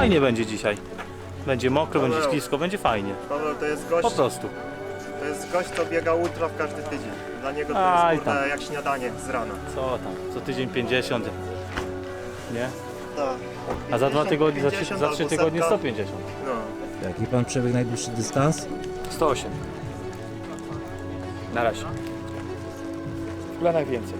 fajnie będzie dzisiaj. Będzie mokro, będzie Paweł. ślisko, będzie fajnie. Paweł to jest Po gość, prostu. to jest gość, co biega ultra w każdy tydzień. Dla niego to Aj jest kurde, tam. jak śniadanie z rana. Co tam? Co tydzień 50. Nie? Tak. A za dwa 50, tygodnie, za trzy, 50 za trzy albo tygodnie setka. 150. No. Jaki pan przebiegł najdłuższy dystans? 108. Na razie. W planach więcej.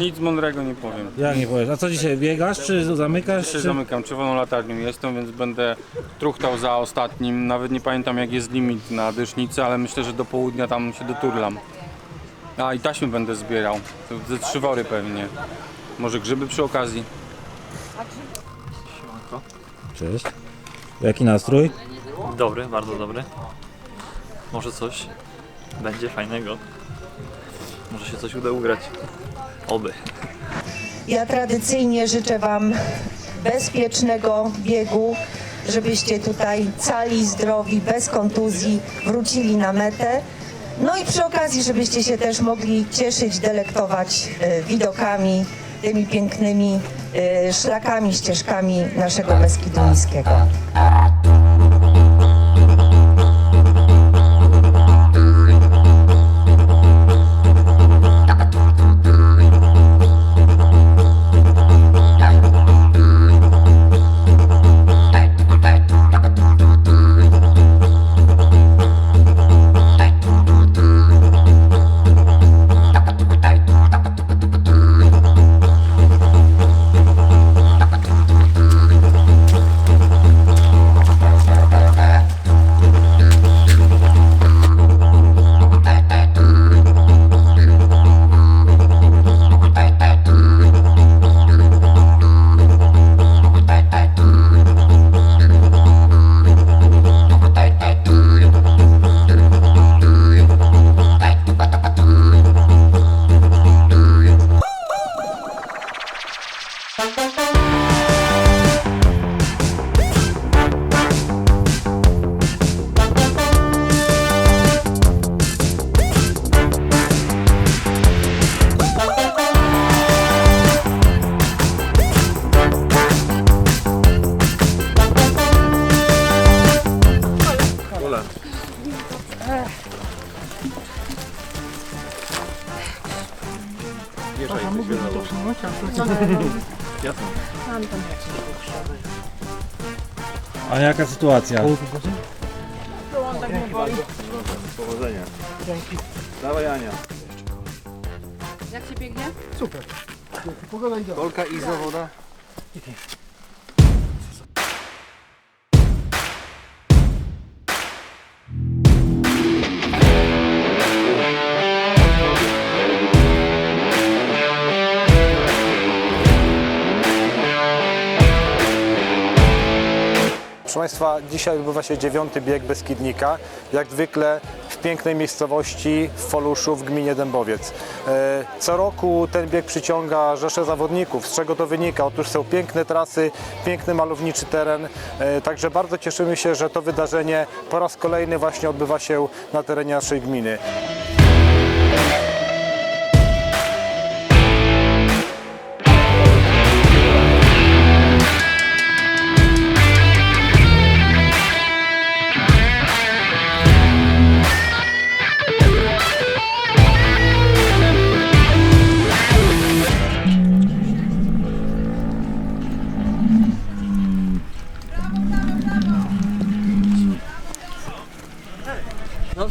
Nic mądrego nie powiem. Jak nie powiesz? A co dzisiaj, biegasz czy zamykasz? Jeszcze Czy... zamykam, czerwoną latarnią jestem, więc będę truchtał za ostatnim. Nawet nie pamiętam jak jest limit na dysznicy, ale myślę, że do południa tam się doturlam. A i taśmy będę zbierał. To Ze trzy wory pewnie. Może grzyby przy okazji. Cześć. Jaki nastrój? Dobry, bardzo dobry. Może coś będzie fajnego. Może się coś uda ugrać. Oby. Ja tradycyjnie życzę Wam bezpiecznego biegu, żebyście tutaj cali, zdrowi, bez kontuzji wrócili na metę. No i przy okazji, żebyście się też mogli cieszyć, delektować e, widokami, tymi pięknymi e, szlakami, ścieżkami naszego Beskidu Niskiego. A jaka sytuacja? Powodzenia. Dawaj Ania. Jak się biegnie? Kolka i zawoda. Państwa, dzisiaj odbywa się dziewiąty bieg Beskidnika, jak zwykle w pięknej miejscowości w Foluszu w gminie Dębowiec. E, Co roku ten bieg przyciąga rzesze zawodników. Z czego to wynika? Otóż są piękne trasy, piękny malowniczy teren, e, także bardzo cieszymy się, że to wydarzenie po raz kolejny właśnie odbywa się na terenie naszej gminy.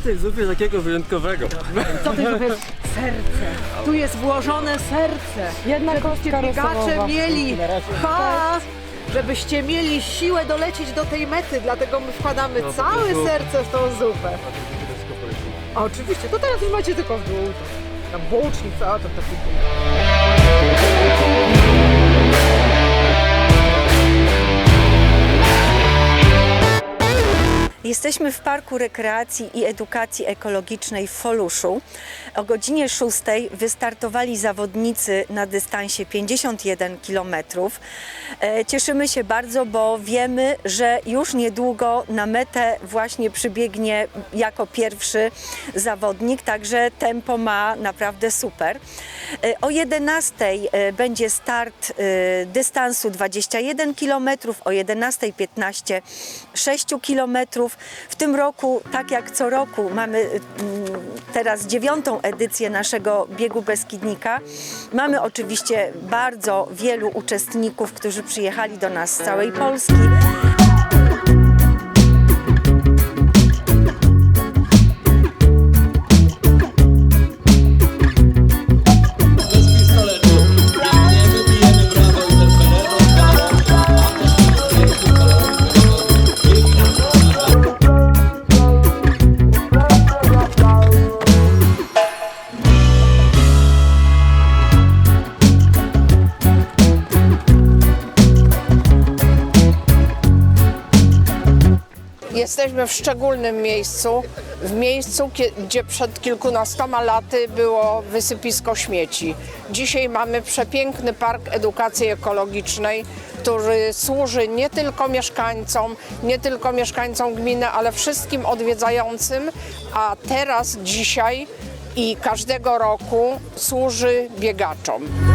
Tej zupie takiego wyjątkowego. Co ty powiesz? Serce. Tu jest włożone serce. Jedna Żebyście biegacze mieli ha, żebyście mieli siłę dolecieć do tej mety, dlatego my wkładamy całe serce w tą zupę. Oczywiście, to teraz już macie tylko w dół. Tam włócznik, co to taki Jesteśmy w Parku Rekreacji i Edukacji Ekologicznej w Foluszu. O godzinie 6 wystartowali zawodnicy na dystansie 51 km. E, Cieszymy się bardzo, bo wiemy, że już niedługo na metę właśnie przybiegnie jako pierwszy zawodnik, także tempo ma naprawdę super. E, O 11 e, będzie start dystansu 21 km, o 11.15 6 km. W tym roku, tak jak co roku, mamy mm, teraz dziewiątą edycję naszego biegu Beskidnika. Mamy oczywiście bardzo wielu uczestników, którzy przyjechali do nas z całej Polski. Jesteśmy w szczególnym miejscu, w miejscu, gdzie przed kilkunastoma laty było wysypisko śmieci. Dzisiaj mamy przepiękny park edukacji ekologicznej, który służy nie tylko mieszkańcom, nie tylko mieszkańcom gminy, ale wszystkim odwiedzającym, a teraz, dzisiaj i każdego roku służy biegaczom.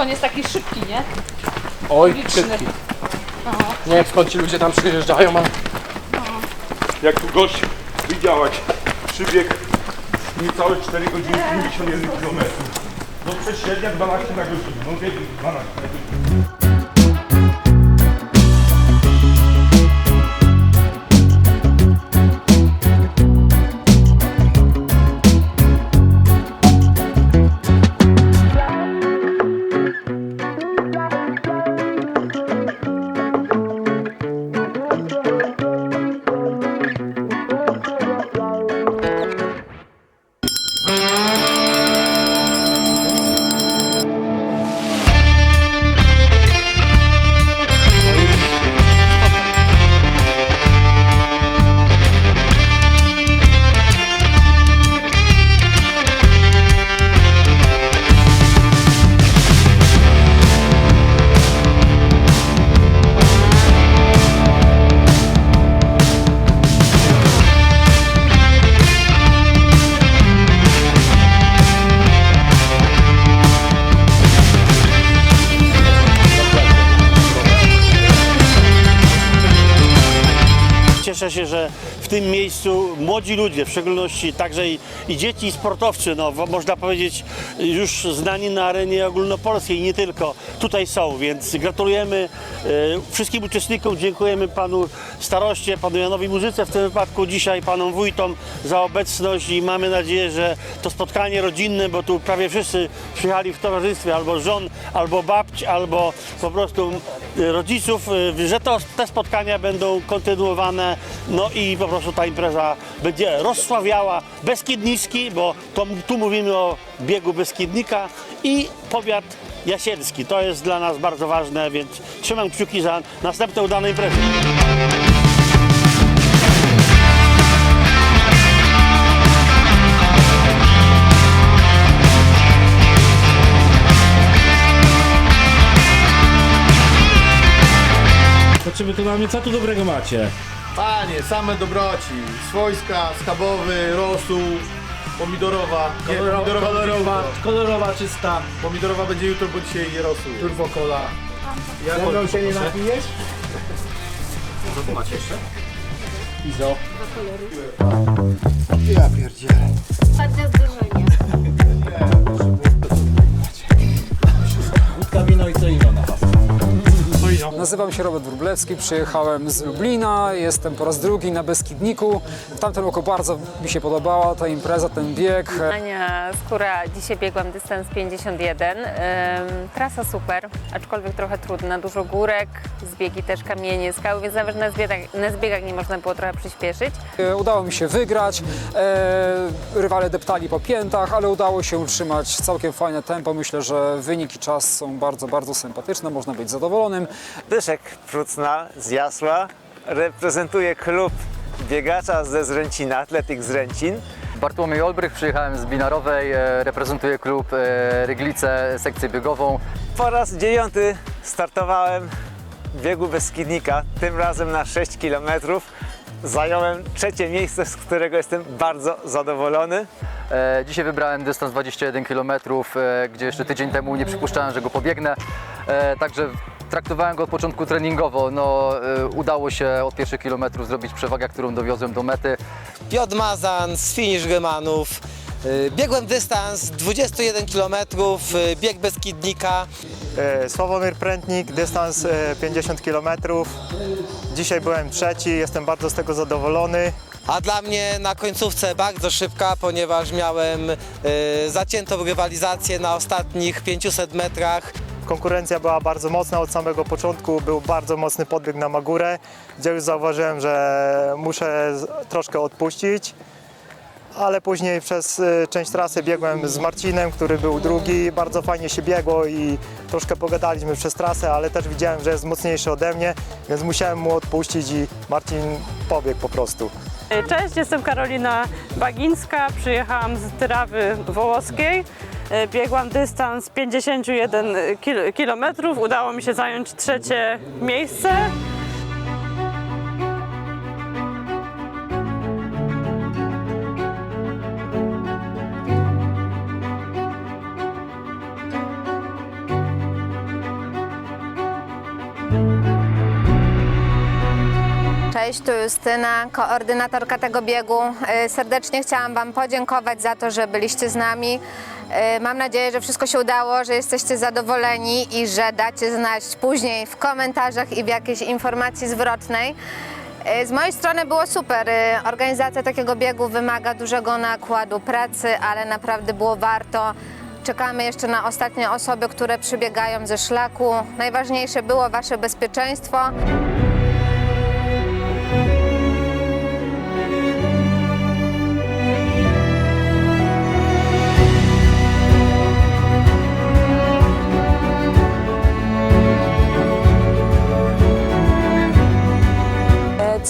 To jest taki szybki, nie? Oj, Liczny. szybki. Nie wiem skąd ci ludzie tam przyjeżdżają, ale Jak tu gość widziałaś, przybieg niecałe 4 godziny 51 km. No przez średnia 12 na godzinę, no wie 12 na godzinę. W tym miejscu młodzi ludzie, w szczególności także i, i dzieci i sportowcy, no, można powiedzieć już znani na arenie ogólnopolskiej i nie tylko, tutaj są, więc gratulujemy e, wszystkim uczestnikom, dziękujemy panu staroście, panu Janowi Murzyce w tym wypadku dzisiaj, panom wójtom za obecność i mamy nadzieję, że to spotkanie rodzinne, bo tu prawie wszyscy przyjechali w towarzystwie albo żon, albo babci, albo po prostu e, rodziców, e, że to, te spotkania będą kontynuowane, no i po prostu ta impreza będzie rozsławiała Beskidniski, bo to, tu mówimy o biegu Beskidnika i powiat jasielski. To jest dla nas bardzo ważne, więc trzymam kciuki za następne udane imprezy. To czy my tu mamy, co tu dobrego macie? Panie, same dobroci. Swojska, schabowy, rosół, pomidorowa. Nie, pomidorowa, kolorowa. kolorowa, czysta. Pomidorowa będzie jutro, bo dzisiaj je rosół. turbo cola. Ja Ze mną się nie napijesz? Co tu macie jeszcze? Izo. Wódka, wino i co Nazywam się Robert Wróblewski, przyjechałem z Lublina, jestem po raz drugi na Beskidniku. W tamtym roku bardzo mi się podobała ta impreza, ten bieg. Ania Skóra, dzisiaj biegłam dystans 51. Ym, trasa super, aczkolwiek trochę trudna, dużo górek, zbiegi też kamienie, skały, więc nawet na zbiegach, na zbiegach nie można było trochę przyspieszyć. E, Udało mi się wygrać, e, rywale deptali po piętach, ale udało się utrzymać całkiem fajne tempo. Myślę, że wynik i czas są bardzo, bardzo sympatyczne, można być zadowolonym. Dyszek Prucna z Jasła reprezentuje klub biegacza ze Zręcina, Atletik Zręcin. Bartłomiej Olbrych, przyjechałem z Binarowej, e, reprezentuję klub e, Ryglice, sekcję biegową. Po raz dziewiąty startowałem w biegu Beskidnika, tym razem na 6 km. Zająłem trzecie miejsce, z którego jestem bardzo zadowolony. E, Dzisiaj wybrałem dystans 21 km, gdzie jeszcze tydzień temu nie przypuszczałem, że go pobiegnę. Także traktowałem go od początku treningowo. No, e, udało się od pierwszych kilometrów zrobić przewagę, którą dowiozłem do mety. Piotr Mazan z Finish Gemanów. Y, Biegłem dystans 21 km, y, bieg Beskidnika. E, Sławomir Prętnik, dystans e, 50 km. Dzisiaj byłem trzeci, jestem bardzo z tego zadowolony. A dla mnie na końcówce bardzo szybka, ponieważ miałem y, zaciętą rywalizację na ostatnich 500 metrach. Konkurencja była bardzo mocna od samego początku, był bardzo mocny podbieg na Magurę, gdzie już zauważyłem, że muszę troszkę odpuścić. Ale później przez y, część trasy biegłem z Marcinem, który był drugi. Bardzo fajnie się biegło i troszkę pogadaliśmy przez trasę, ale też widziałem, że jest mocniejszy ode mnie, więc musiałem mu odpuścić i Marcin pobiegł po prostu. Cześć, jestem Karolina Bagińska, przyjechałam z Tyrawy Wołoskiej. E, Biegłam dystans 51 kil- kilometrów, udało mi się zająć trzecie miejsce. Cześć, tu Justyna, koordynatorka tego biegu. E, Serdecznie chciałam Wam podziękować za to, że byliście z nami. E, Mam nadzieję, że wszystko się udało, że jesteście zadowoleni i że dacie znać później w komentarzach i w jakiejś informacji zwrotnej. E, Z mojej strony było super. Organizacja takiego biegu wymaga dużego nakładu pracy, ale naprawdę było warto. Czekamy jeszcze na ostatnie osoby, które przybiegają ze szlaku. Najważniejsze było Wasze bezpieczeństwo.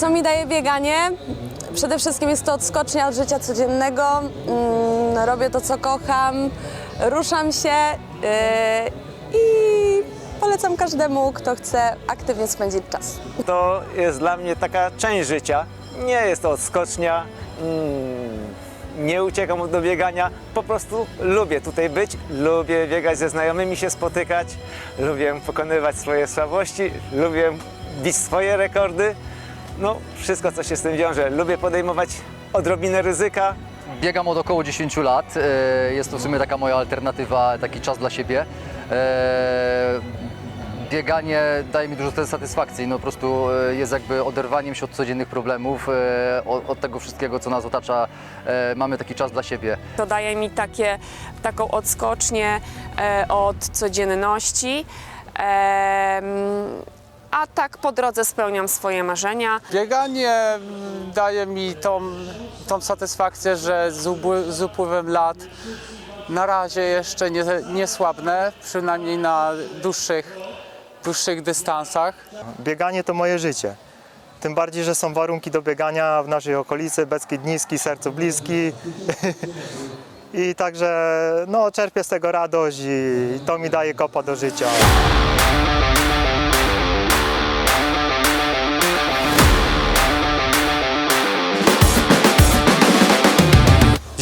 Co mi daje bieganie? Przede wszystkim jest to odskocznia od życia codziennego. Mm, Robię to, co kocham, ruszam się yy, i polecam każdemu, kto chce aktywnie spędzić czas. To jest dla mnie taka część życia. Nie jest to odskocznia, mm, nie uciekam do biegania, po prostu lubię tutaj być, lubię biegać ze znajomymi, się spotykać, lubię pokonywać swoje słabości, lubię bić swoje rekordy. No, wszystko co się z tym wiąże. Lubię podejmować odrobinę ryzyka, Biegam od około 10 lat. e, Jest to w sumie taka moja alternatywa, taki czas dla siebie. E, Bieganie daje mi dużo satysfakcji, no po prostu e, jest jakby oderwaniem się od codziennych problemów, od, tego wszystkiego, co nas otacza. Mamy taki czas dla siebie. To daje mi takie, taką odskocznię od codzienności. A tak po drodze spełniam swoje marzenia. Bieganie mm, daje mi tą, tą satysfakcję, że z, upły- z upływem lat na razie jeszcze nie, nie słabnę, przynajmniej na dłuższych, dłuższych dystansach. Bieganie to moje życie. Tym bardziej, że są warunki do biegania w naszej okolicy, Beskid Niski, Sercu Bliski. I także no, czerpię z tego radość i to mi daje kopa do życia.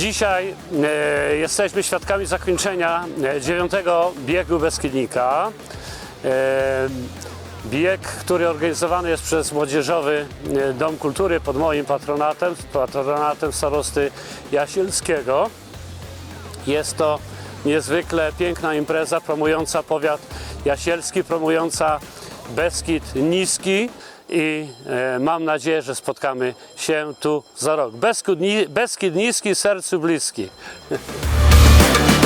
Dzisiaj e, jesteśmy świadkami zakończenia e, dziewiątego biegu Beskidnika. E, bieg, który organizowany jest przez Młodzieżowy e, Dom Kultury pod moim patronatem, patronatem starosty Jasielskiego. Jest to niezwykle piękna impreza promująca powiat jasielski, promująca Beskid Niski i e, mam nadzieję, że spotkamy się tu za rok. Beskid, Beskid Niski, sercu bliski.